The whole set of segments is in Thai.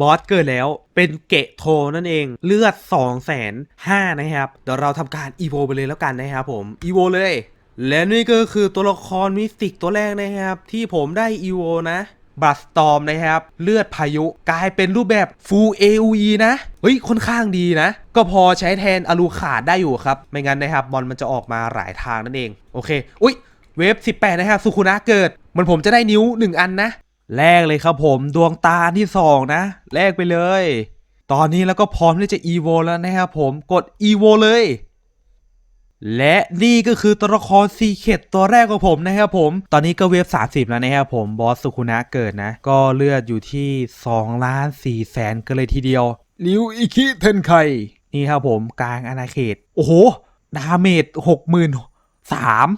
บอสเกิดแล้วเป็นเกะโทนั่นเองเลือด2องแสนห้านะครับ เดี๋ยวเราทำการอีโวไปเลยแล้วกันนะครับผมอีโวเลย และนี่ก็คือตัวละครมิสติกตัวแรกนะครับ ที่ผมได้อีโวนะบัสตอมนะครับ เลือดพายุกลายเป็นรูปแบบ Full AOE นะ เฮ้ย ค่อนข้างดีนะ ก็พอใช้แทนอลูขาดได้อยู่ครับ ไม่งั้นนะครับมอนมันจะออกมาหลายทางนั่นเอง โอเค อุ้ยเวฟ 18 นะครับ สุคุนะเกิด มันผมจะได้นิ้ว 1 อันนะ แลกเลยครับผมดวงตาอันที่2นะแลกไปเลย ตอนนี้แล้วก็พร้อมที่จะ EVO แล้วนะครับผมกด EVO เลย และนี่ก็คือตัวละครซีเคตตัวแรกของผมนะครับผม ตอนนี้ก็เวฟ 30 แล้วนะครับผมบอสสุคุนะเกิดนะ ก็เลือดอยู่ที่2ล้าน4แสนกันเลยทีเดียวริวอิคิเทนไคนี่ครับผมกลางอาณาเขต โอ้โห ดาเมจหกหมื่นสาม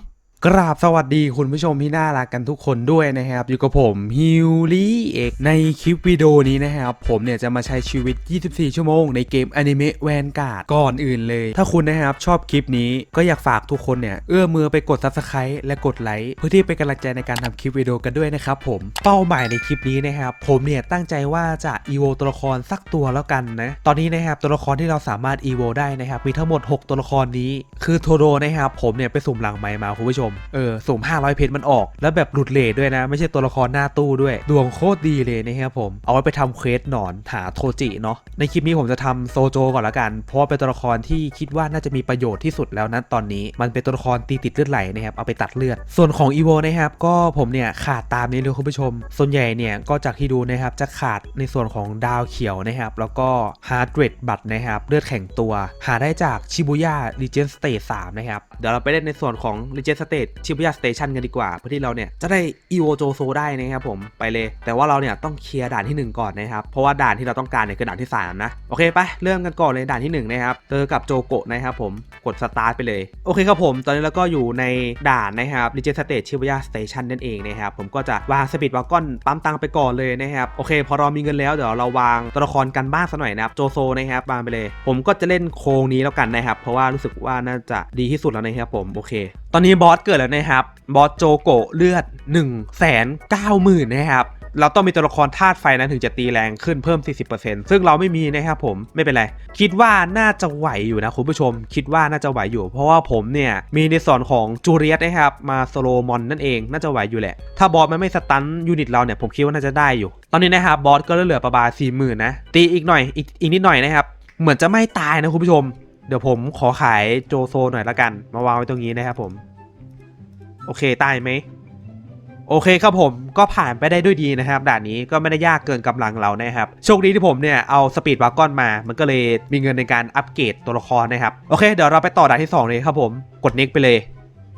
กราบสวัสดีคุณผู้ชมที่น่ารักกันทุกคนด้วยนะครับ อยู่กับผมฮิวลี่เอกในคลิปวิดีโอนี้นะครับ ผมเนี่ยจะมาใช้ชีวิต 24 ชั่วโมงในเกมอนิเมะแวนการ์ดก่อนอื่นเลย ถ้าคุณนะครับชอบคลิปนี้ก็อยากฝากทุกคนเนี่ย เอื้อมือไปกด subscribe และกดไลค์เพื่อที่เป็นกำลังใจในการทำคลิปวิดีโอกันด้วยนะครับผมเป้าหมายในคลิปนี้นะครับผมเนี่ยตั้งใจว่าจะอีโวตัวละครสักตัวแล้วกันนะตอนนี้นะครับตัวละครที่เราสามารถอีโวได้นะครับมีทั้งหมด 6 ตัวละครนี้ คือโทโดนะครับผมเนี่ยไปสุ่มหลังไม้มาคุณผู้ชม เออสุ่ม500 เพชรมันออก แล้วแบบหลุดเลทด้วยนะ ไม่ใช่ตัวละครหน้าตู้ด้วย ดวงโคตรดีเลยนะครับผม เอาไว้ไปทำเควสหนอนหาโทจิเนาะ ในคลิปนี้ผมจะทำโซโจก่อนละกัน เพราะเป็นตัวละครที่คิดว่าน่าจะมีประโยชน์ที่สุดแล้วนะตอนนี้ มันเป็นตัวละครตีติดเลือดไหลนะครับเอาไปตัดเลือด ส่วนของอีโวนะครับก็ผมเนี่ยขาดตามนี้เลยคุณผู้ชม ส่วนใหญ่เนี่ยก็จากที่ดูนะครับจะขาดในส่วนของดาวเขียวนะครับแล้วก็ฮาร์ดเรดบัตนะครับเลือดแข็งตัว หาได้จากชิบุย่ารีเจนสเตท3นะครับ เดี๋ยวเราไปเล่นในส่วนของรีเจนสเตทชิบุย่าสเตชันกันดีกว่า เพื่อที่เราเนี่ยจะได้อีโวโจโซได้นะครับผมไปเลย แต่ว่าเราเนี่ยต้องเคลียร์ด่านที่หนึ่งก่อนนะครับ เพราะว่าด่านที่เราต้องการเนี่ยคือด่านที่สามนะ โอเคไปเริ่มกันก่อนเลยด่านที่หนึ่งนะครับเจอกับโจโกะนะครับผมกดสตาร์ทไปเลย โอเคครับผม ตอนนี้เราก็อยู่ในด่านนะครับรีเจนสเตทชิบุย่าสเตชันนั่นเองนะครับผมก็จะวางสปีดวากอนปั๊มตังไปก่อนเลยนะครับโอเค พอเรามีเงินแล้วเดี๋ยวเราวางตัวละครกันบ้านสักหน่อยนะครับโจโซนะครับวางไปเลย ผมก็จะเล่นโครงนี้แล้วกันนะครับเพราะว่ารู้สึกว่าน่าจะดีที่สุดแล้วนะครับผมโอเค ตอนนี้บอสเกิดแล้วนะครับบอสโจโกเลือด 1 9 0 0 0 0นะครับเราต้องมีตัวละครธาตุไฟนั้นถึงจะตีแรงขึ้นเพิ่ม 40%ซึ่งเราไม่มีนะครับผมไม่เป็นไร คิดว่าน่าจะไหวอยู่นะคุณผู้ชม คิดว่าน่าจะไหวอยู่ เพราะว่าผมเนี่ยมีในส่วนของจูเรียสนะครับมาโซโลมอนนั่นเองน่าจะไหวอยู่แหละ ถ้าบอสมันไม่สตันยูนิตเราเนี่ยผมคิดว่าน่าจะได้อยู่ ตอนนี้นะครับบอสก็เหลือประมาณ4 0,000นะตีอีกหน่อยอีกอีกนิดหน่อยนะครับเหมือนจะไม่ตายนะคุณผู้ชม เดี๋ยวผมขอขายโจโซหน่อยละกัน มาวางไว้ตรงนี้นะครับผม โอเคตายไหม โอเคครับผมก็ผ่านไปได้ด้วยดีนะครับ ด่านนี้ก็ไม่ได้ยากเกินกำลังเรานะครับ โชคดีที่ผมเนี่ยเอาสปีดวากอนมา มันก็เลยมีเงินในการอัปเกรดตัวละครนะครับ โอเค เดี๋ยวเราไปต่อด่านที่ 2 เลยครับผม กดเน็กไปเลย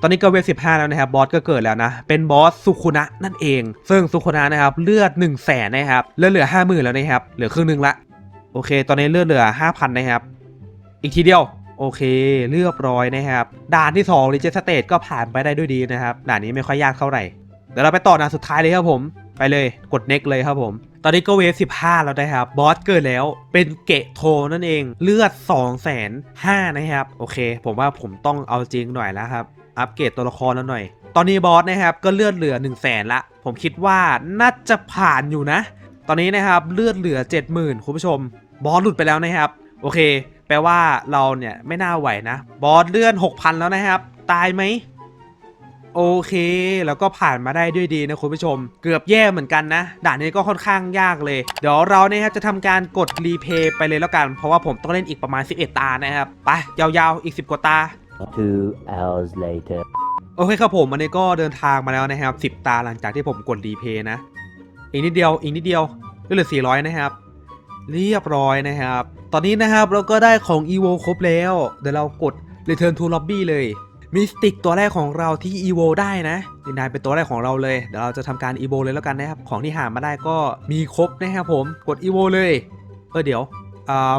ตอนนี้ก็เวฟ15แล้วนะครับบอสก็เกิดแล้วนะ เป็นบอสสุคุนะนั่นเอง ซึ่งสุคุนะนะครับเลือด1 0 0 0 0แสนนะครับเลือดเหลือ50,000แล้วนะครับเหลือครึ่งหนึงละโอเค ตอนนี้เลือดเหลือ5,000นะครับ อีกทีเดียว โอเคเรียบร้อยนะครับ ด่านที่2 r e g e n State ก็ผ่านไปได้ด้วยดีนะครับ ด่านนี้ไม่ค่อยยากเท่าไหร่เดี๋ยวเราไปต่อด่านสุดท้ายเลยครับผมไปเลยกด next เลยครับผม ตอนนี้ก็เวฟ15 แล้วนะครับ บอสเกิดแล้ว เป็นเกะโทนั่นเอง เลือด2 5 0 0 0นะครับ โอเค ผมว่าผมต้องเอาจริงหน่อยแล้วครับ อัปเกรดตัวละครแล้วหน่อย ตอนนี้บอสนะครับ ก็เลือดเหลือ 1 0 0 0 0แสนละ ผมคิดว่าน่าจะผ่านอยู่นะ ตอนนี้นะครับ เลือดเหลือ 70,000 คุณผู้ชม บอสหลุดไปแล้วนะครับ โอเค แปลว่าเราเนี่ยไม่น่าไหวนะ บอสเลื่อน 6,000 แล้วนะครับ ตายไหม โอเค แล้วก็ผ่านมาได้ด้วยดีนะคุณผู้ชม เกือบแย่เหมือนกันนะ ด่านนี้ก็ค่อนข้างยากเลย เดี๋ยวเราเนี่ยครับจะทำการกดรีเพย์ไปเลยแล้วกัน เพราะว่าผมต้องเล่นอีกประมาณ 11 ตานะครับ ไป ยาวๆ อีก 10 กว่าตา Two hours later. โอเคครับผมอันนี้ก็เดินทางมาแล้วนะครับ 10 ตาหลังจากที่ผมกดรีเพย์นะ อีกนิดเดียว อีกนิดเดียวก็เหลือ400 นะครับ เรียบร้อยนะครับ ตอนนี้นะครับเราก็ได้ของ EVO ครบแล้ว เดี๋ยวเรากด Return to Lobby เลยมิสติกตัวแรกของเราที่ EVO ได้นะนี่นายเป็นตัวแรกของเราเลย เดี๋ยวเราจะทำการ EVO เลยแล้วกันนะครับ ของที่หามาได้ก็มีครบนะครับผม กด EVO เลย เออเดี๋ยว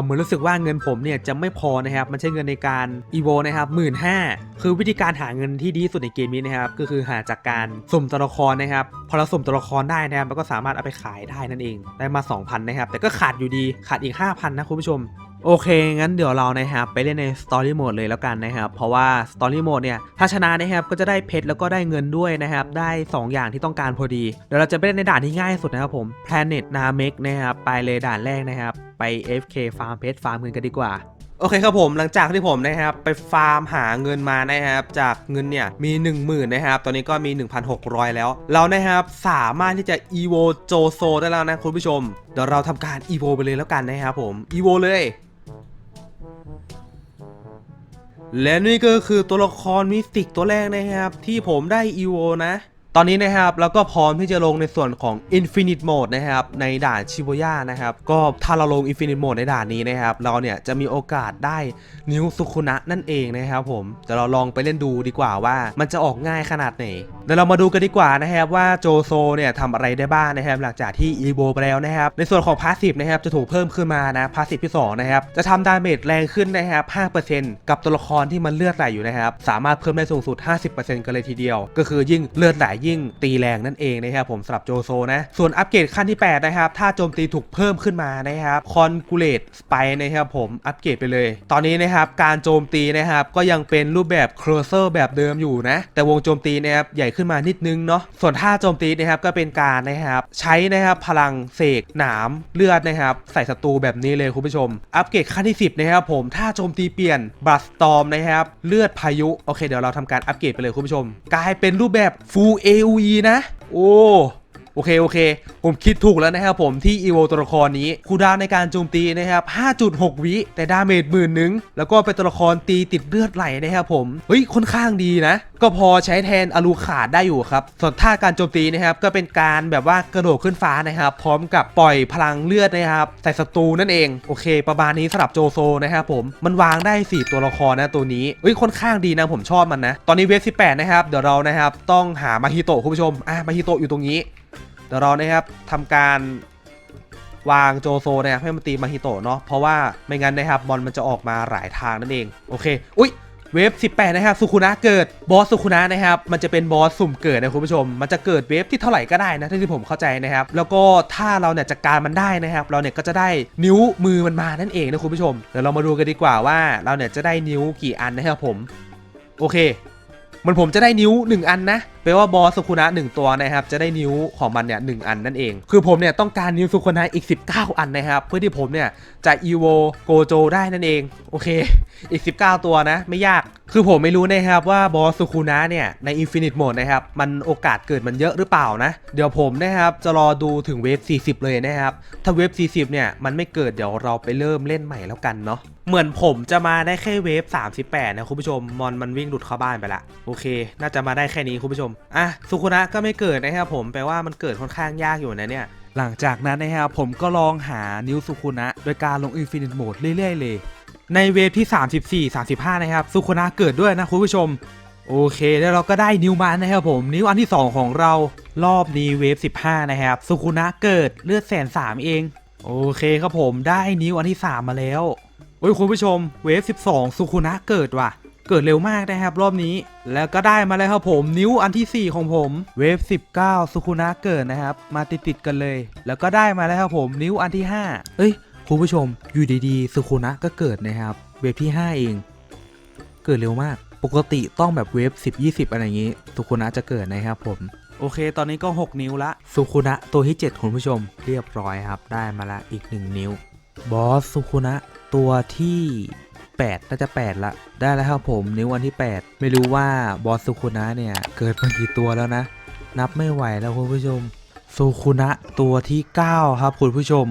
เหมือนรู้สึกว่าเงินผมเนี่ยจะไม่พอนะครับ มันใช้เงินในการอีโวนะครับหมื่นห้าคือวิธีการหาเงินที่ดีสุดในเกมนี้นะครับ ก็คือหาจากการสุ่มตัวละครนะครับ พอเราสุ่มตัวละครได้นะครับเราก็สามารถเอาไปขายได้นั่นเอง ได้มา 2,000 นะครับ แต่ก็ขาดอยู่ดี ขาดอีก 5,000 นะคุณผู้ชม โอเค งั้นเดี๋ยวเรานะครับไปเล่นใน Story Mode เลยแล้วกันนะครับ เพราะว่า Story Mode เนี่ย ถ้าชนะนะครับ ก็จะได้เพชรแล้วก็ได้เงินด้วยนะครับ ได้ 2 อย่างที่ต้องการพอดี เดี๋ยวเราจะไปเล่นในด่านที่ง่ายสุดนะครับผม Planet Namek นะครับ ไปเลยด่านแรกนะครับ ไป FK ฟาร์มเพชรฟาร์มเงินกันดีกว่าโอเคครับผมหลังจากที่ผมนะครับไปฟาร์มหาเงินมานะครับจากเงินเนี่ยมี 10,000นะครับตอนนี้ก็มี 1,600 แล้ว เรานะครับสามารถที่จะ evo โจโซได้แล้วนะคุณผู้ชม เดี๋ยวเราทำการ evo ไปเลยแล้วกันนะครับผม evo เลย และนี่ก็คือตัวละครมิสติกตัวแรกนะครับ ที่ผมได้อีโวนะ ตอนนี้นะครับเราก็พร้อมที่จะลงในส่วนของ Infinite Mode นะครับในด่านชิโบย่านะครับก็ถ้าเราลง Infinite Mode ในด่านนี้นะครับเราเนี่ยจะมีโอกาสได้นิวสุคุนะนั่นเองนะครับผมเดี๋ยวเราลองไปเล่นดูดีกว่าว่ามันจะออกง่ายขนาดไหนเดี๋ยวเรามาดูกันดีกว่านะครับว่าโจโซเนี่ยทำอะไรได้บ้างนะครับหลังจากที่ Evo ไปแล้วนะครับในส่วนของพาสซีฟนะครับจะถูกเพิ่มขึ้นมานะพาสซีฟที่2นะครับจะทำดาเมจแรงขึ้นนะครับ5%กับตัวละครที่มันเลือดไหลอยู่นะครับสามารถเพิ่มได้สูงสุด 50%กันเลยทีเดียว ก็คือยิ่งเลือดไหลยิ่งตีแรงนั่นเองนะครับผมสำหรับโจโซนะ ส่วนอัปเกรดขั้นที่ 8 นะครับ ถ้าโจมตีถูกเพิ่มขึ้นมานะครับคอนกูเลตสไปนะครับผมอัปเกรดไปเลย ตอนนี้นะครับการโจมตีนะครับก็ยังเป็นรูปแบบครเซอร์แบบเดิมอยู่นะ แต่วงโจมตีนะครับใหญ่ขึ้นมานิดนึงเนาะส่วนท่าโจมตีนะครับก็เป็นการนะครับใช้นะครับพลังเสกหนามเลือดนะครับใส่ศัตรูแบบนี้เลยคุณผู้ชม อัปเกรดขั้นที่ 10 นะครับผมถ้าโจมตีเปลี่ยนบัสตอมนะครับเลือดพายุโอเคเดี๋ยวเราทำการอัปเกรดไปเลยคุณผู้ชม กลายเป็นรูปแบบ Full AOE นะ โอ้โอเค โอเค ผมคิดถูกแล้วนะครับผมที่อีโวตัวละครนี้คูดาวในการโจมตีนะครับ 5.6 วิแต่ดาเมจหมื่นหนึ่งแล้วก็เป็นตัวละครตีติดเลือดไหลนะครับผม เฮ้ย ค่อนข้างดีนะ ก็พอใช้แทนอลูขาดได้อยู่ครับ ส่วนท่าการโจมตีนะครับก็เป็นการแบบว่ากระโดดขึ้นฟ้านะครับ พร้อมกับปล่อยพลังเลือดนะครับใส่ศัตรูนั่นเองโอเค ประมาณนี้สำหรับโจโซนะครับผมมันวางได้ 4 ตัวละครนะตัวนี้เฮ้ยค่อนข้างดีนะผมชอบมันนะ ตอนนี้เวฟ18 นะครับ เดี๋ยวเรานะครับต้องหามาฮิโตะคุณผู้ชมอะมาฮิโตะอยู่ตรงนี้ เดี๋ยวเรานะครับทำการวางโจโซนะครับให้มันตีมาฮิโตะเนาะเพราะว่าไม่งั้นนะครับบอลมันจะออกมาหลายทางนั่นเองโอเค อุ้ย เวฟ 18 นะครับสุคุนะเกิดบอสสุคุนะนะครับมันจะเป็นบอสสุ่มเกิดนะคุณผู้ชม มันจะเกิดเวฟที่เท่าไหร่ก็ได้นะที่ผมเข้าใจนะครับ แล้วก็ถ้าเราเนี่ยจัดการมันได้นะครับ เราเนี่ยก็จะได้นิ้วมือมันมานั่นเองนะคุณผู้ชมเดี๋ยวเรามาดูกันดีกว่าว่าเราเนี่ยจะได้นิ้วกี่อันนะครับผม โอเค มันผมจะได้นิ้ว 1 อันนะแปลว่าบอสสุคุนะ1ตัวนะครับจะได้นิ้วของมันเนี่ยหอันนั่นเอง คือผมเนี่ยต้องการนิ้วสุคุนะอีก 19 อันนะครับเพื่อที่ผมเนี่ยจะอีโวโกโจได้นั่นเองโอเคอีก 19 ตัวนะ ไม่ยากคือผมไม่รู้นะครับว่าบอสสุคุนะเนี่ยใน Infinite Mode นะครับมันโอกาสเกิดมันเยอะหรือเปล่านะ เดี๋ยวผมนะครับจะรอดูถึงเวฟ 40 เลยนะครับ ถ้าเวฟ 40 เนี่ยมันไม่เกิดเดี๋ยวเราไปเริ่มเล่นใหม่แล้วกันเนาะเหมือนผมจะมาได้แค่เวฟ 38 นะคุณผู้ชมมอนมันวิ่งหลุดเข้าบ้านไปละโอเค น่าจะมาได้แค่นี้คุณผู้ชมอะสุคุนะก็ไม่เกิดนะครับผมแปลว่ามันเกิดค่อนข้างยากอยู่นะเนี่ยหลังจากนั้นนะครับผมก็ลองหานิวสุคุนะโดยการลง Infinite Mode เรื่อยๆเลยในเวฟที่ 34 35 นะครับสุคุนะเกิดด้วยนะคุณผู้ชม โอเค แล้วเราก็ได้นิวมานะครับผม นิวอันที่ 2 ของเรารอบนี้เวฟ 15 นะครับสุคุนะเกิดเลือดแสนสามเอง โอเคครับผมได้นิวอันที่ 3 มาแล้ว โอ้ยคุณผู้ชมเวฟ 12สุคุนะเกิดว่ะ เกิดเร็วมากนะครับรอบนี้ แล้วก็ได้มาแล้วครับผมนิ้วอันที่ 4 ของผมเวฟ 19 สุคุนะเกิดนะครับ มาติดๆกันเลย แล้วก็ได้มาแล้วครับผมนิ้วอันที่ 5 เอ้ยคุณผู้ชมอยู่ดีๆสุคุนะก็เกิดนะครับ เวฟที่ 5 เอง เกิดเร็วมาก ปกติต้องแบบเวฟ10 20 อะไรอย่างงี้ สุคุนะจะเกิดนะครับผมโอเค ตอนนี้ก็ 6 นิ้วละ สุคุนะตัวที่ 7 คุณผู้ชม เรียบร้อยครับ ได้มาละอีก 1 นิ้ว บอส สุคุนะตัวที่ 8 น่าจะ 8 ละ ได้แล้วครับผมนิ้วอันที่ 8 ไม่รู้ว่าบอสสุคุนะเนี่ย เกิดมากี่ตัวแล้วนะ นับไม่ไหวแล้วคุณผู้ชมสุคุนะตัวที่ 9 ครับคุณผู้ชม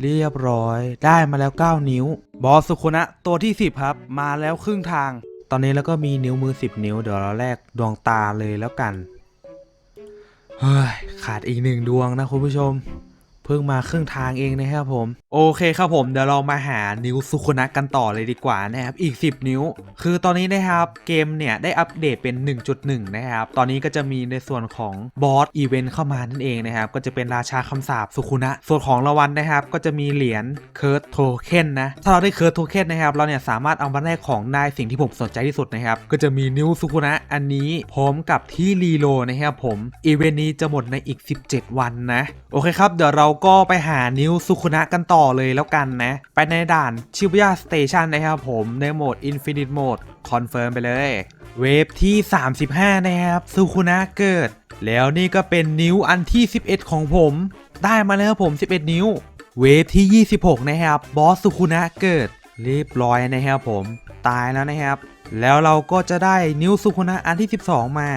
เรียบร้อย ได้มาแล้ว 9 นิ้ว บอสสุคุนะตัวที่ 10 ครับ มาแล้วครึ่งทาง ตอนนี้แล้วก็มีนิ้วมือ 10 นิ้วเดี๋ยวเราแลกดวงตาเลยแล้วกันเฮ้ยขาดอีกหนึ่งดวงนะคุณผู้ชม พิ่งมาครึ่งทางเองนะครับผม โอเคครับผมเดี๋ยวเรามาหานิ้วสุคุนะกันต่อเลยดีกว่านะครับอีก 10 นิ้ว คือตอนนี้นะครับเกมเนี่ยได้อัปเดตเป็น 1.1 นะครับ ตอนนี้ก็จะมีในส่วนของบอสอีเวนต์เข้ามานั่นเองนะครับ ก็จะเป็นราชาคำสาปสุคุนะ ส่วนของรางวัลนะครับ ก็จะมีเหรียญเคิร์ดโทเค็นนะถ้าเราได้เคิร์ดโทเค็นนะครับเราเนี่ยสามารถเอามาแลกของได้สิ่งที่ผมสนใจที่สุดนะครับก็จะมีนิ้วสุคุนะอันนี้พร้อมกับที่รีโลนะครับผมอีเวนต์นี้จะหมดในอีก 17 วันนะโอเคครับเดี๋ยวเราก็ไปหานิ้วสุคุนะกันต่อเลยแล้วกันนะ ไปในด่านชิบุย่าสเตชันนะครับผมในโหมด Infinite Mode คอนเฟิร์มไปเลย เวฟที่ 35 นะครับสุคุนะเกิด แล้วนี่ก็เป็นนิ้วอันที่ 11 ของผม ได้มาแล้วครับผม 11 นิ้ว เวฟที่ 26 นะครับบอสสุคุนะเกิดเรียบร้อยนะครับผมตายแล้วนะครับ แล้วเราก็จะได้นิ้วสุคุนะอันที่ 12 มา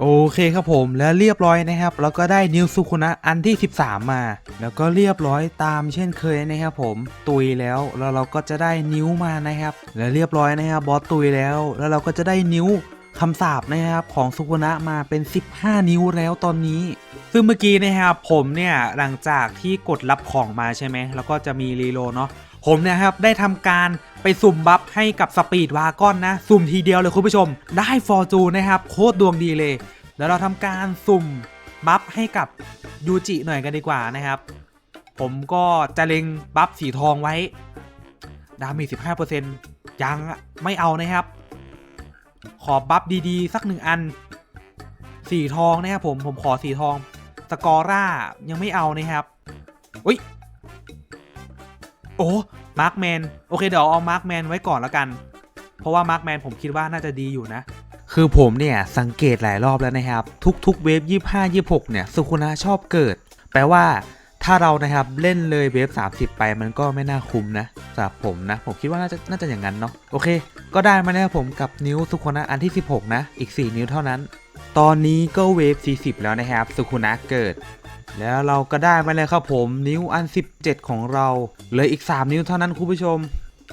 โอเคครับผมแล้วเรียบร้อยนะครับแล้วก็ได้นิวสุคุนะอันที่ 13 มา แล้วก็เรียบร้อยตามเช่นเคยนะครับผมตุยแล้วแล้วเราก็จะได้นิ้วมานะครับ แล้วเรียบร้อยนะครับบอสตุยแล้ว แล้วเราก็จะได้นิ้วคำสาบนะครับของสุคุนะมาเป็น 15 นิ้วแล้วตอนนี้ ซึ่งเมื่อกี้นะครับผมเนี่ยหลังจากที่กดรับของมาใช่ไหมแล้วก็จะมีรีโลเนาะผมเนะครับได้ทำการไปสุ่มบัฟให้กับสปีดวากอนนะ สุ่มทีเดียวเลยคุณผู้ชม ได้ฟอร์จูนะครับ โคตรดวงดีเลย แล้วเราทำการสุ่มบัฟให้กับยูจิหน่อยกันดีกว่านะครับ ผมก็จะเล็งบัฟสีทองไว้ ดาเมจ15%ยังไม่เอานะครับ ขอบัฟดีๆ สักหนึ่งอัน สีทองนะครับผมผมขอสีทองสกอร่ายังไม่เอานะครับอุ้ย โอ้มาร์คแมนโอเคเดี๋ยวเอามาร์คแมนไว้ก่อนแล้วกัน เพราะว่ามาร์คแมนผมคิดว่าน่าจะดีอยู่นะ คือผมเนี่ยสังเกตหลายรอบแล้วนะครับ ทุกๆเวฟ25 26 เนี่ยสุคุนะชอบเกิด แปลว่าถ้าเรานะครับเล่นเลยเวฟ30 ไปมันก็ไม่น่าคุ้มนะสำหรับผมนะ ผมคิดว่าน่าจะน่าจะอย่างนั้นเนาะโอเค ก็ได้มาแล้วผมกับนิ้วสุคุนะอันที่ 16 นะ อีก 4 นิ้วเท่านั้น ตอนนี้ก็เวฟ40 แล้วนะครับสุคุนะเกิด แล้วเราก็ได้มาแล้วครับผมนิ้วอัน 17 ของเราเหลืออีก 3 นิ้วเท่านั้นคุณผู้ชม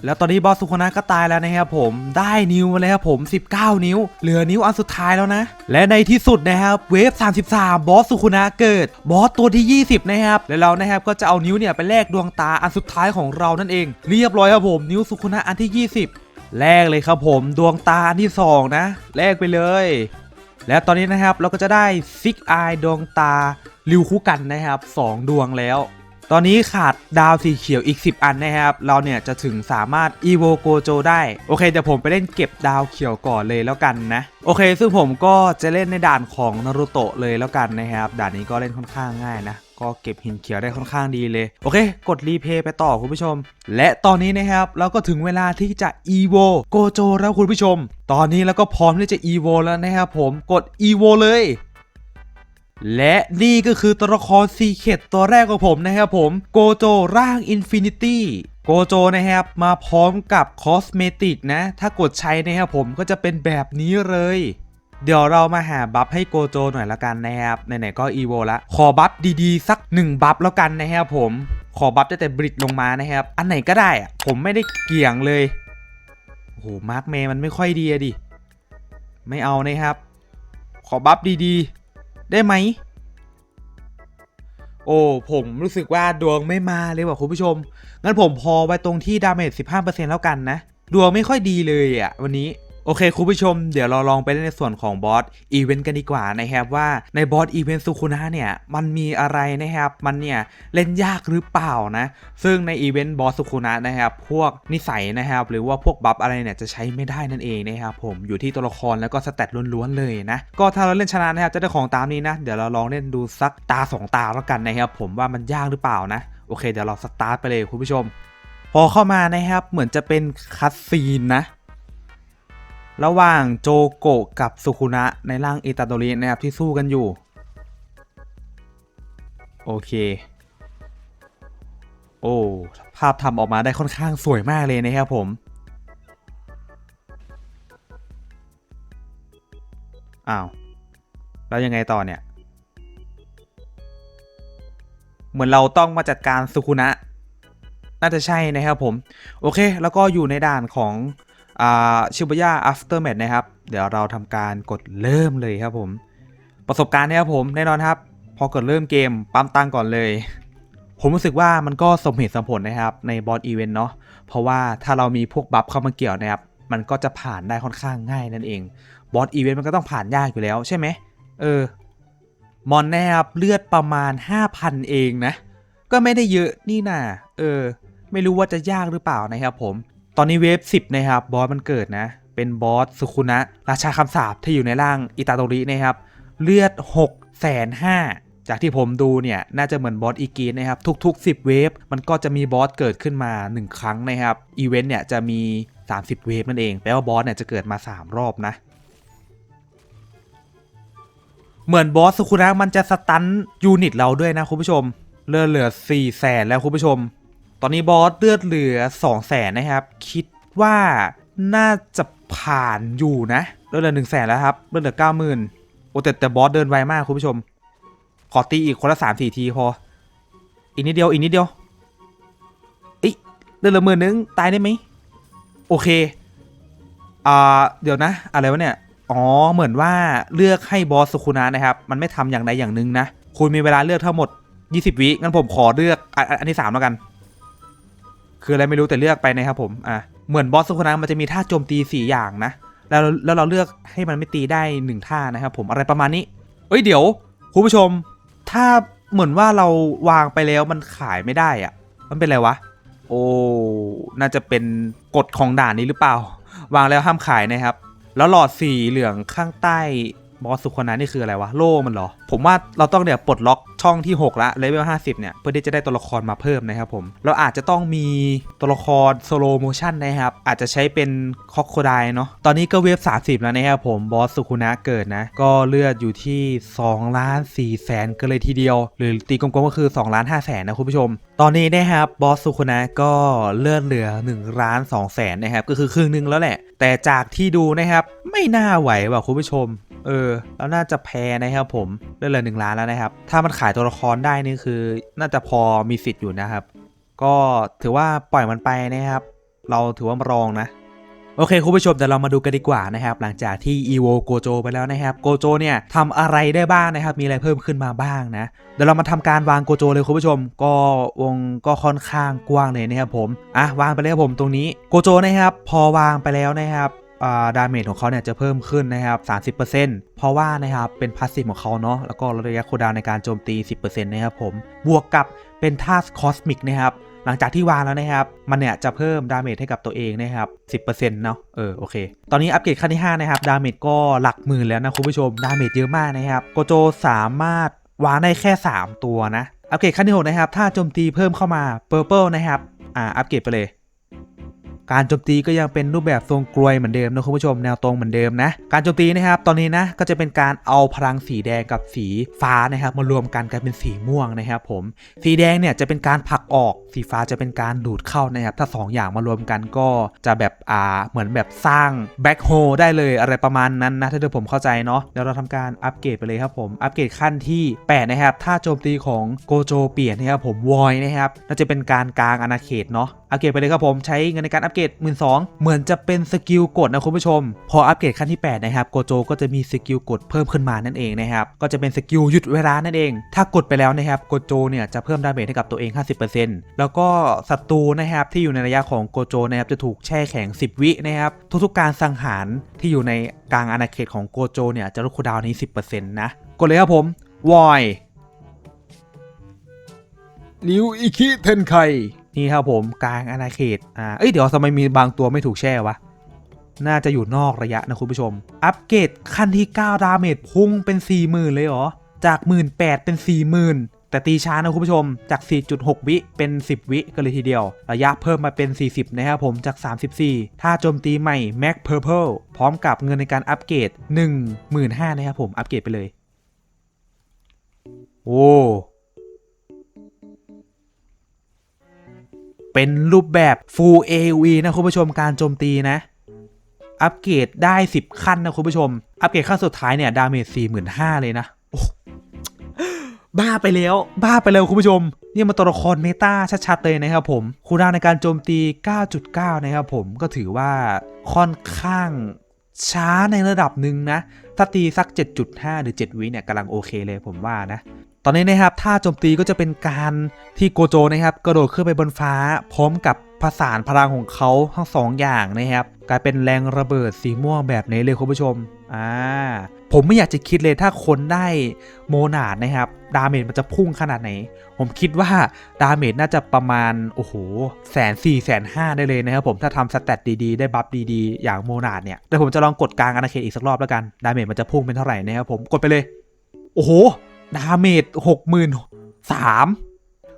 แล้วตอนนี้บอสสุโคนะก็ตายแล้วนะครับผมได้นิ้วมาแล้วครับผม 19 นิ้ว เหลือนิ้วอันสุดท้ายแล้วนะ และในที่สุดนะครับเวฟ 33 บอสสุโคนะเกิด บอสตัวที่ 20 นะครับแล้วเรานะครับก็จะเอานิ้วเนี่ยไปแลกดวงตาอันสุดท้ายของเรานั่นเอง เรียบร้อยครับผม นิ้วสุโคนะอันที่ 20แลกเลยครับผมดวงตาอันที่ 2 นะแลกไปเลย แล้วตอนนี้นะครับเราก็จะได้ซิกอายดวงตา ริวคู่กันนะครับ 2 ดวงแล้ว ตอนนี้ขาดดาวสีเขียวอีก 10 อันนะครับ เราเนี่ยจะถึงสามารถ e v o g o j o ได้ โอเคเดี๋ยวผมไปเล่นเก็บดาวเขียวก่อนเลยแล้วกันนะ โอเค ซึ่งผมก็จะเล่นในด่านของนารูโตะเลยแล้วกันนะครับ ด่านนี้ก็เล่นค่อนข้างง่ายนะก็เก็บหินเขียวได้ค่อนข้างดีเลย โอเค กดรีเพย์ไปต่อคุณผู้ชม และตอนนี้นะครับเราก็ถึงเวลาที่จะ e v o g o j o แล้วคุณผู้ชม ตอนนี้เราก็พร้อมที่จะ e v o แล้วนะครับผมกด e v o เลย และนี่ก็คือตัวละครซีเคตตัวแรกของผมนะครับผมโกโจร่างอินฟินิตี้โกโจนะครับมาพร้อมกับคอสเมติกนะ ถ้ากดใช้นะครับผมก็จะเป็นแบบนี้เลย เดี๋ยวเรามาหาบัฟให้โกโจหน่อยละกันนะครับไหนๆก็อีโวละ ขอบัฟดีๆ สักหนึ่งบัฟแล้วกันนะครับผม ขอบัฟแต่บริดลงมานะครับ อันไหนก็ได้อะผมไม่ได้เกี่ยงเลยโอ้โหมาร์คเมย์มันไม่ค่อยดีอะดิไม่เอานะครับ ขอบัฟดีๆ ได้ไหม โอ้ผมรู้สึกว่าดวงไม่มาเลยว่ะคุณผู้ชม งั้นผมพอไว้ตรงที่ดาเมจ15%แล้วกันนะ ดวงไม่ค่อยดีเลยอะวันนี้ โอเคคุณผู้ชมเดี๋ยวเราลองไปเล่นในส่วนของบอสอีเวนต์กันดีกว่านะครับว่าในบอสอีเวนต์ซูคุนะเนี่ยมันมีอะไรนะครับมันเนี่ยเล่นยากหรือเปล่านะซึ่งในอีเวนต์บอสสุคุนะนะครับพวกนิสัยนะครับหรือว่าพวกบัฟอะไรเนี่ยจะใช้ไม่ได้นั่นเองนะครับผมอยู่ที่ตัวละครแล้วก็สเตตล้วนๆเลยนะก็ถ้าเราเล่นชนะนะครับจะได้ของตามนี้นะเดี๋ยวเราลองเล่นดูสักตาสองตาแล้วกันนะครับผมว่ามันยากหรือเปล่านะโอเคเดี๋ยวเราสตาร์ทไปเลยคุณผู้ชม พอเข้ามานะครับเหมือนจะเป็นคัตซีนนะ ระหว่างโจโกะกับสุคุนะในร่างอิตาโดรินะครับที่สู้กันอยู่ โอเค โอ้ภาพทำออกมาได้ค่อนข้างสวยมากเลยนะครับผมอ้าวแล้วยังไงต่อเนี่ย เหมือนเราต้องมาจัดการสุคุนะ น่าจะใช่นะครับผม โอเค แล้วก็อยู่ในด่านของ ชิบะย่า after match นะครับ เดี๋ยวเราทำการกดเริ่มเลยครับผม ประสบการณ์เนี่ยครับผมแน่นอนครับ พอกดเริ่มเกมปั๊มตังก่อนเลย ผมรู้สึกว่ามันก็สมเหตุสมผลนะครับในบอสอีเวนต์เนาะเพราะว่าถ้าเรามีพวกบัฟเข้ามาเกี่ยวนะครับมันก็จะผ่านได้ค่อนข้างง่ายนั่นเองบอสอีเวนต์มันก็ต้องผ่านยากอยู่แล้วใช่ไหมเออมอนนะครับเลือดประมาณ 5,000 เองนะ ก็ไม่ได้เยอะนี่นาเออ ไม่รู้ว่าจะยากหรือเปล่านะครับผม ตอนนี้เวฟ10นะครับบอสมันเกิดนะ เป็นบอสสุคุนะ ราชาคำสาปที่อยู่ในร่างอิตาโตรินะครับ เลือด6แสนห้าจากที่ผมดูเนี่ย น่าจะเหมือนบอสอีกีนนะครับ ทุก ๆ 10 เวฟมันก็จะมีบอสเกิดขึ้นมา 1 ครั้งนะครับอีเวนต์เนี่ยจะมี 30 เวฟนั่นเองแปลว่าบอสเนี่ยจะเกิดมา 3 รอบนะ เหมือนบอสสุคุระมันจะสตันยูนิตเราด้วยนะคุณผู้ชมเลือดเหลือ4ี่แสนแล้วคุณผู้ชม ตอนนี้บอสเลือดเหลือ2องแสนนะครับ คิดว่าน่าจะผ่านอยู่นะเลือดเหลือหนึ่งแสนแล้วครับเลือดเหลือเก้าหมื่นโอ้แต่แต่บอสเดินไวมากคุณผู้ชม ขอตีอีกคนละสามสี่ทีพอ อีกนิดเดียวอีกนิดเดียวเอ้ยเลือดเหลือหมื่นนึงตายได้ไหมโอเคอ่าเดี๋ยวนะ อะไรวะเนี่ยอ๋อเหมือนว่าเลือกให้บอสสุคุนะนะครับ มันไม่ทำอย่างใดอย่างหนึ่งนะ คุณมีเวลาเลือกทั้งหมด 20 วิงั้นผมขอเลือกอันที่3แล้วกัน คืออะไรไม่รู้แต่เลือกไปนะครับผมอะเหมือนบอสสุคุนมันจะมีท่าโจมตี 4 อย่างนะ แล้วแล้วเราเลือกให้มันไม่ตีได้ 1 ท่านะครับผมอะไรประมาณนี้ เอ้ยเดี๋ยวคุณผู้ชม ถ้าเหมือนว่าเราวางไปแล้วมันขายไม่ได้อะ มันเป็นอะไรวะ โอ้น่าจะเป็นกฎของด่านนี้หรือเปล่า วางแล้วห้ามขายนะครับ แล้วหลอดสีเหลืองข้างใต้ บอสสุคนนั้นนี่คืออะไรวะ โล่มันเหรอ ผมว่าเราต้องเดี๋ยปลดล็อกช่องที่ 6 ละเลเวล50 เนี่ย เพื่อที่จะได้ตัวละครมาเพิ่มนะครับผม เราอาจจะต้องมีตัวละครโซโลโมชันนะครับ อาจจะใช้เป็นคอกโคไดเนาะตอนนี้ก็เวฟ 30 แล้วนะครับผมบอสสุคุนะเกิดนะ ก็เลือดอยู่ที่2ล้าน4แสนกันเลยทีเดียว หรือตีกลมๆก็คือ2ล้าน5แสนนะคุณผู้ชม ตอนนี้นะครับบอสสุคุนะก็เลือดเหลือ1ล้าน2แสนนะครับก็คือครึ่งนึงแล้วแหละ แต่จากที่ดูนะครับไม่น่าไหวว่ะคุณผู้ชม เออแล้วน่าจะแพ้นะครับผมเลือดเลือหนึ่งล้านแล้วนะครับ ถ้ามันขายตัวละครได้นี่คือ น่าจะพอมีสิทธิ์อยู่นะครับ ก็ถือว่าปล่อยมันไปนะครับ เราถือว่ามารองนะโอเคคุณผู้ชมเดี๋ยวเรามาดูกันดีกว่านะครับ หลังจากที่ EVO โกโจไปแล้วนะครับโกโจเนี่ยทำอะไรได้บ้างนะครับ มีอะไรเพิ่มขึ้นมาบ้างนะเดี๋ยวเรามาทำการวางโกโจเลยคุณผู้ชม ก็วงก็ค่อนข้างกว้างเลยนะครับผมอะวางไปเลยครับผมตรงนี้โกโจนะครับ พอวางไปแล้วนะครับ ดาเมจของเขาเนี่ยจะเพิ่มขึ้นนะครับ 30%เพราะว่านะครับเป็นพาสซีฟของเขาเนาะแล้วก็ระยะคูลดาวในการโจมตี 10%นะครับผมบวกกับเป็นท่าคอสมิกนะครับหลังจากที่วางแล้วนะครับ มันเนี่ยจะเพิ่มดาเมจให้กับตัวเองนะครับ 10%เนาะ เออ โอเค ตอนนี้อัปเกรดขั้นที่ 5 นะครับ ดาเมจก็หลักหมื่นแล้วนะคุณผู้ชม ดาเมจเยอะมากนะครับ โกโจสามารถวางได้แค่ 3 ตัวนะ อัปเกรดขั้นที่ 6 นะครับ ถ้าโจมตีเพิ่มเข้ามา Purple นะครับ อ่า อัปเกรดไปเลย การโจมตีก็ยังเป็นรูปแบบทรงกลวยเหมือนเดิมนะคุณผู้ชมแนวตรงเหมือนเดิมนะ การโจมตีนะครับตอนนี้นะก็จะเป็นการเอาพลังสีแดงกับสีฟ้านะครับมารวมกันกลายเป็นสีม่วงนะครับผมสีแดงเนี่ยจะเป็นการผลักออกสีฟ้าจะเป็นการดูดเข้านะครับถ้า 2 อย่างมารวมกันก็จะแบบอ่าเหมือนแบบสร้างแบ็คโฮได้เลยอะไรประมาณนั้นนะถ้าเดี๋ยวผมเข้าใจเนาะเดี๋ยวเราทำการอัปเกรดไปเลยครับผมอัปเกรดขั้นที่8นะครับถ้าโจมตีของโกโจเปลี่ยนนะครับผมวอยนะครับน่าจะเป็นการกลางอาณาเขตเนาะ อัปเกรดไปเลยครับผมใช้เงินในการอัปเกรด1 2ื่นเหมือนจะเป็นสกิลกดนะคุณผู้ชม พออัปเกรดขั้นที่8นะครับโกโจก็จะมีสกิลกดเพิ่มขึ้นมานั่นเองนะครับก็จะเป็นสกิลหยุดเวลานั่นเอง ถ้ากดไปแล้วนะครับโกโจเนี่ยจะเพิ่มดาเมจให้กับตัวเอง 50%แล้วก็ศัตรูนะครับที่อยู่ในระยะของโกโจนะครับจะถูกแช่แข็ง 10 วินะครับทุกๆการสังหารที่อยู่ในกลางอาณาเขตของโกโจเนี่ยจะลดคูลดาวน์นี้ 10%นะกดเลยครับผมวอยนิวอิคิเทนไค นี่ครับผมกลางอาณาเขตอ่าเอ้ยเดี๋ยวทำไมมีบางตัวไม่ถูกแช่วะ น่าจะอยู่นอกระยะนะคุณผู้ชม อัปเกรดขั้นที่ 9 ดาเมจพุ่งเป็น 40,000 เลยเหรอ จาก 18,000 เป็น 40,000 แต่ตีช้านะคุณผู้ชม จาก 4.6 วิเป็น 10 วิกันเลยทีเดียว ระยะเพิ่มมาเป็น 40 นะครับผมจาก 34 ถ้าโจมตีใหม่ Mac Purple พร้อมกับเงินในการอัปเกรด15,000นะครับผมอัปเกรดไปเลย โอ้ เป็นรูปแบบ Full AoE นะคุณผู้ชมการโจมตีนะ อัปเกรดได้ 10 ขั้นนะคุณผู้ชม อัปเกรดขั้นสุดท้ายเนี่ย ดาเมจ45,000 เลยนะโอ้บ้าไปแล้ว บ้าไปแล้วคุณผู้ชม นี่มันตัวละครเมตาชัดๆเลยนะครับผมคูลดาวในการโจมตี 9.9 นะครับผมก็ถือว่าค่อนข้างช้าในระดับหนึ่งนะ ถ้าตีสัก 7.5 หรือ 7 วิเนี่ยกำลังโอเคเลยผมว่านะ ตอนนี้นะครับถ้าโจมตีก็จะเป็นการที่โกโจนะครับกระโดดขึ้นไปบนฟ้า พร้อมกับผสานพลังของเขาทั้งสองอย่างนะครับกลายเป็นแรงระเบิดสีม่วงแบบนี้เลยคุณผู้ชมอ่าผมไม่อยากจะคิดเลยถ้าคนได้โมนาดนะครับดาเมจมันจะพุ่งขนาดไหน ผมคิดว่าดาเมจน่าจะประมาณโอ้โหแสนสี่แสนห้าได้เลยนะครับผมถ้าทำสเตตดีๆ ได้บัฟดีๆ อย่างโมนาดเนี่ยแต่ผมจะลองกดกลางอาณาเขตอีกสักรอบแล้วกันดาเมจมันจะพุ่งเป็นเท่าไหร่นะครับผมกดไปเลย โอ้โห ดาเมจหกหมื่นสาม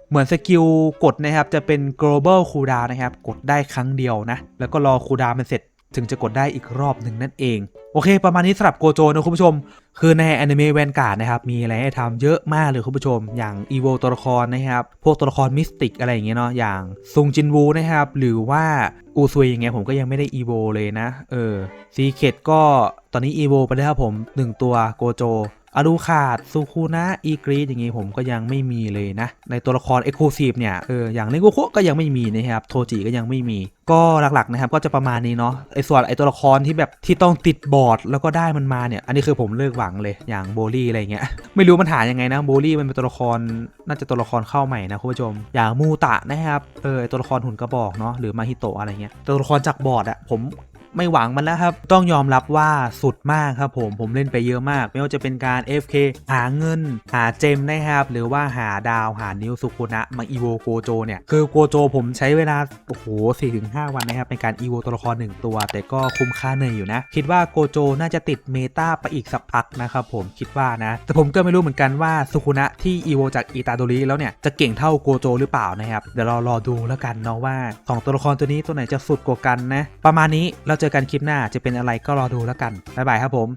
เหมือนสกิลกดนะครับ จะเป็น global cooldown นะครับ กดได้ครั้งเดียวนะ แล้วก็รอ cooldown มันเสร็จถึงจะกดได้อีกรอบหนึ่งนั่นเอง โอเค ประมาณนี้สำหรับโกโจนะคุณผู้ชม คือในแอนิเมะแวนการ์ดนะครับ มีอะไรให้ทำเยอะมากเลยคุณผู้ชม อย่างอีโวตัวละครนะครับ พวกตัวละครมิสติกอะไรอย่างเงี้ยเนาะอย่างซุงจินวูนะครับ หรือว่าอูซุยอย่างเงี้ยผมก็ยังไม่ได้อีโวเลยนะเออซีเคดก็ตอนนี้อีโวไปแล้วครับผม 1 ตัวโกโจ อารูขาดซูคูนะอีกรีอย่างงี้ผมก็ยังไม่มีเลยนะ ในตัวละครเอ็กซ์คลูซีฟเนี่ยเอออย่างเลโกโคก็ยังไม่มีนะครับโทจิก็ยังไม่มี ก็หลักๆนะครับก็จะประมาณนี้เนาะไอ้ส่วนไอ้ตัวละครที่แบบที่ต้องติดบอร์ดแล้วก็ได้มันมาเนี่ย อันนี้คือผมเลิกหวังเลยอย่างโบลี่อะไรเงี้ยไม่รู้มันหายังไงนะโบลี่มันเป็นตัวละครน่าจะตัวละครเข้าใหม่นะคุณผู้ชม อย่างมูตะนะครับเออตัวละครหุ่นกระบอกเนาะหรือมาฮิโตะอะไรเงี้ยตัวละครจากบอร์ดอะผม ไม่หวังมันแล้วครับ ต้องยอมรับว่าสุดมากครับผมผมเล่นไปเยอะมาก ไม่ว่าจะเป็นการ FK หาเงิน หาเจมนะครับ หรือว่าหาดาวหานิวสุคุนะมาอีโวโกโจเนี่ย คือโกโจผมใช้เวลา โอ้โห4-5วันนะครับ ในการอีโวตัวละคร1ตัว แต่ก็คุ้มค่าเหนื่อยอยู่นะ คิดว่าโกโจน่าจะติดเมตาไปอีกสักพักนะครับผมคิดว่านะ แต่ผมก็ไม่รู้เหมือนกันว่าสุคุนะที่อีโวจากอิตาโดริแล้วเนี่ยจะเก่งเท่าโกโจหรือเปล่านะครับเดี๋ยวเรารอดูแล้วกันเนาะว่าสองตัวละครตัวนี้ตัวไหนจะสุดกว่ากันนะประมาณนี้เราเจอกันคลิปหน้าจะเป็นอะไรก็รอดูแล้วกันบ๊ายบายครับผม